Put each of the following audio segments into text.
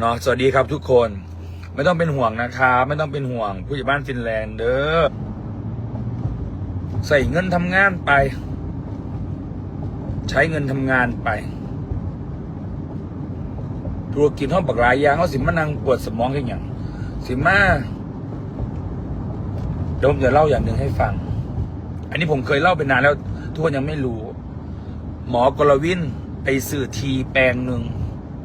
เนาะสวัสดีครับทุกคน ไม่ต้องเป็นห่วงนะครับ ไม่ต้องเป็นห่วงผู้ใหญ่บ้านฟินแลนด์เด้อใส่เงินทำงานไป ใช้เงินทำงานไป ธุรกิจห้องปักหลายอยางเขาสิมานั่งปวดสมองแค่อย่างสิมาเดี๋ยวผมจะเล่าอย่างหนึ่งให้ฟัง อันนี้ผมเคยเล่าไปนานแล้ว ทุกคนยังไม่รู้ หมอกรวินไปสื่อทีแปลงหนึ่ง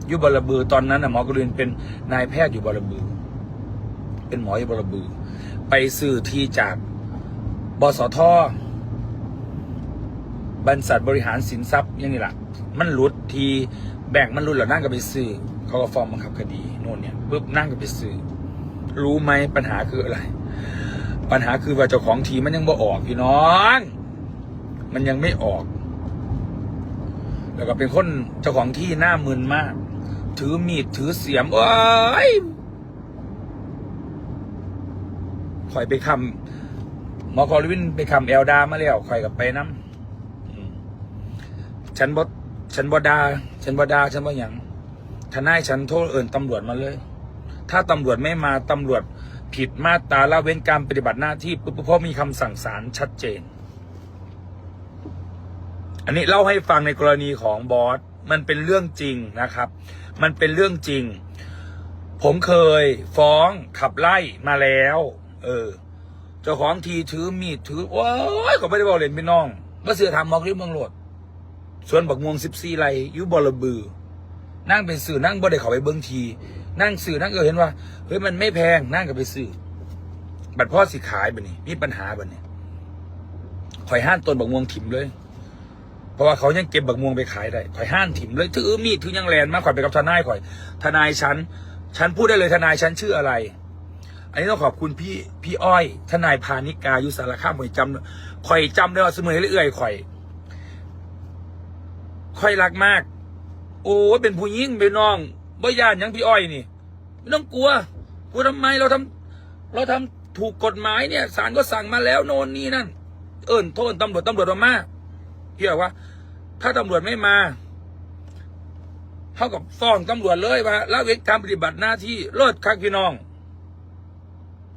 อยุบลบือตอนนั้นนะหมอกรวินเป็นนายแพทย์อยู่บลบือ เป็นหมออยู่บลบือ ไปสื่อทีจากบสทบรรษัทบริหารสินทรัพย์ยังนี่แหละมันหลุดทีแบ่งมันหลุดแล้วนั่งก็ไปซื้อเขาก็ฟ้องบังคับคดีโน่นเนี่ยปุ๊บนั่งก็ไปซื้อรู้ไหมปัญหาคืออะไร ปัญหาคือว่าเจ้าของทีมันยังบ่ออกพี่น้อง มันยังไม่ออก แล้วก็เป็นคนเจ้าของที่หน้ามึนมาก ถือมีดถือเสียมโอ้ยข่อยไปคำหมอคอลวินไปคำเอลดามาแล้วข่อยกับไปน้ำฉันบดฉันบดา ฉันบดา ฉันบ่หยังทนายฉันโทษเอินตำรวจมาเลย ถ้าตำรวจไม่มาตำรวจผิดมาตราละเว้นการปฏิบัติหน้าที่ปุ๊บเพราะมีคำสั่งศาลชัดเจน อันนี้เล่าให้ฟังในกรณีของบอส มันเป็นเรื่องจริงนะครับ มันเป็นเรื่องจริง ผมเคยฟ้องขับไล่มาแล้ว เออ เจ้าของทีถือมีดถือโอ้ยก็ไม่ได้บอกเล่นพี่น้องเมื่อเสือทำมอกริบเมืองโหลดส่วนบักม่วงสิบสี่ไรยุบอลบือ นั่งเป็นสื่อนั่งบ่ได้เขาไปเบิ้งที นั่งสื่อนั่งก็เห็นว่าเฮ้ยมันไม่แพงนั่งก็ไปสื่อบัตรพ่อสิขายบันี่มีปัญหาบันี่ข่อยห้านต้นบักม่วงถิ่มเลย เพราะว่าเขายังเก็บบักม่วงไปขายได้ข่อยห้านถิ่มเลยถือมีดถือยังแลนมากข่อยไปกับทนายข่อย ทนายฉันฉันพูดได้เลยทนายฉันชื่ออะไร อันนี้ต้องขอบคุณพี่พี่อ้อย ทนายพานิกายุสารข้ามข่อยจำข่อยจำได้ว่าเสมอเรื่อยๆข่อยข่อยรักมาก โอ้เป็นผู้หญิงเป็นน้องบ่ย่านยังพี่อ้อยนี่ไม่ต้องกลัวกลัวทำไมเราทำเราทำถูกกฎหมายเนี่ยศาลก็สั่งมาแล้วโน่นนี่นั่น เอิญโทษตำรวจตำรวจมามา พี่บอกว่า ถ้าตำรวจไม่มา เท่ากับฟ้องตำรวจเลยว่าละเว้นการปฏิบัติหน้าที่เลิศคักพี่น้อง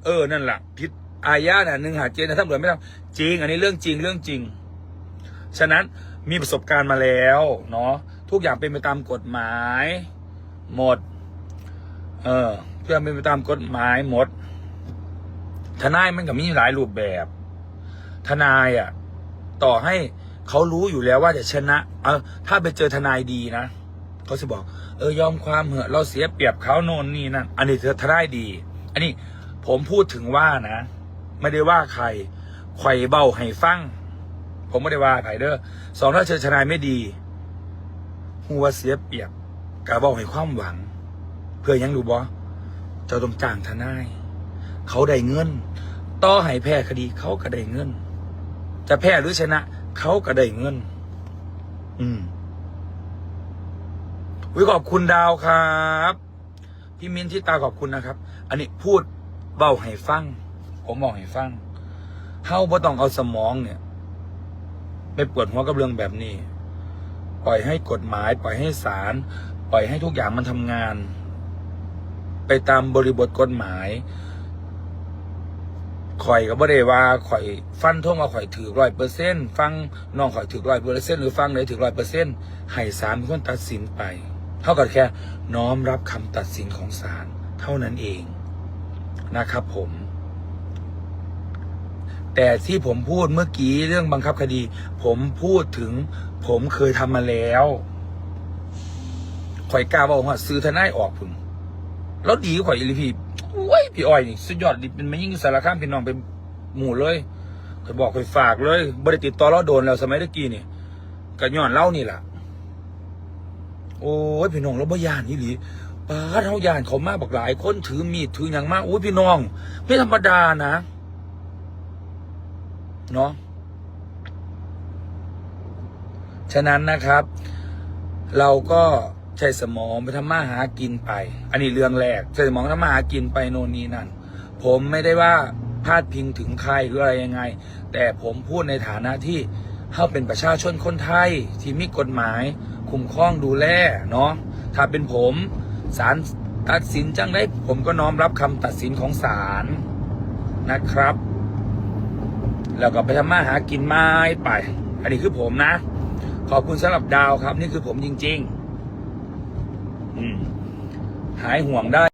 เออนั่นแหละผิดอาญาน่ะหนึ่งหาเจนนะตำรวจไม่ทำจริง อันนี้เรื่องจริงเรื่องจริง ฉะนั้นมีประสบการณ์มาแล้วเนาะทุกอย่างเป็นไปตามกฎหมาย หมด เออทุกอย่างเป็นไปตามกฎหมายหมด ทนายมันก็มีหลายรูปแบบ ทนายอะ ต่อให้ เขารู้อยู่แล้วว่าจะชนะ เออถ้าไปเจอทนายดีนะเขาจะบอก เออยอมความเหอะเราเสียเปรียบเขาโน่นนี่นั่นอันนี้เธอทนายดี อันนี้ผมพูดถึงว่านะ ไม่ได้ว่าใครไข่เบาให้ฟัง ผมไม่ได้ว่าใครเด้อสองถ้าเจอทนายไม่ดีหัวเสียเปรียบกะบอกให้ความหวัง เพื่อยังดูบ่เจ้าต้องจ้างทนาย เขาได้เงิน ต่อให้แพ้คดีเขาก็ได้เงิน จะแพ้หรือชนะ เขาก็ได้เงิน อืมวิขอบคุณดาวครับพี่มิ้นที่ตาขอบคุณนะครับ อันนี้พูดเบาให้ฟัง ผมบอกให้ฟังเฮาบ่ต้องเอาสมองเนี่ยไปปวดหัวกับเรื่องแบบนี้ ปล่อยให้กฎหมาย ปล่อยให้ศาลปล่อยให้ทุกอย่างมันทำงาน ไปตามบริบทกฎหมาย ข่อยก็บ่ได้ว่าข่อยฟันท่งว่าข่อยถือร้อยเปอร์เซ็นต์ฟังน้องข่อยถือร้อยเปอร์เซ็นต์หรือฟังเลยถือร้อยเปอร์เซ็นต์ให้ศาลเป็นคนตัดสินไป เท่ากับแค่น้อมรับคำตัดสินของศาลเท่านั้นเองนะครับผม แต่ที่ผมพูดเมื่อกี้เรื่องบังคับคดี ผมพูดถึง ผมเคยทำมาแล้วข่อยกล้าบอกว่าซื้อทนายออกพุ่นแล้วดีกว่าอีลีพี่ อ้ยพี่อ้อยนี่สุดยอดดิเป็นไมายิ่งสารข้ามพี่น้องเป็นหมู่เลยข่อยบอกข่อยฝากเลยบริติดต่อเราโดนแล้วสมัยตะกี้นี่ก็ย้อนเล่านี่แหละโอ้ยพี่น้องเราบ่ยานอีหลีป้าดเฮายานเขามาบักหลายคนถือมีดถืออย่างมากโอ้ยพี่น้อง ไม่ธรรมดานะเนาะฉะนั้นนะครับ เราก็ ใช้สมองไปทำมาหากินไป อันนี้เรื่องแรก ใช้สมองทำมาหากินไปโน่นนี่นั่น ผมไม่ได้ว่าพาดพิงถึงใครหรืออะไรยังไง แต่ผมพูดในฐานะที่เขาเป็นประชาชนคนไทย ที่มีกฎหมาย คุ้มครองดูแลเนาะถ้าเป็นผมศาลตัดสินจังได้ ผมก็น้อมรับคำตัดสินของศาลนะครับ แล้วก็ไปทำมาหากินไม้ไป อันนี้คือผมนะ ขอบคุณสำหรับดาวครับ นี่คือผมจริง ๆ หายห่วงได้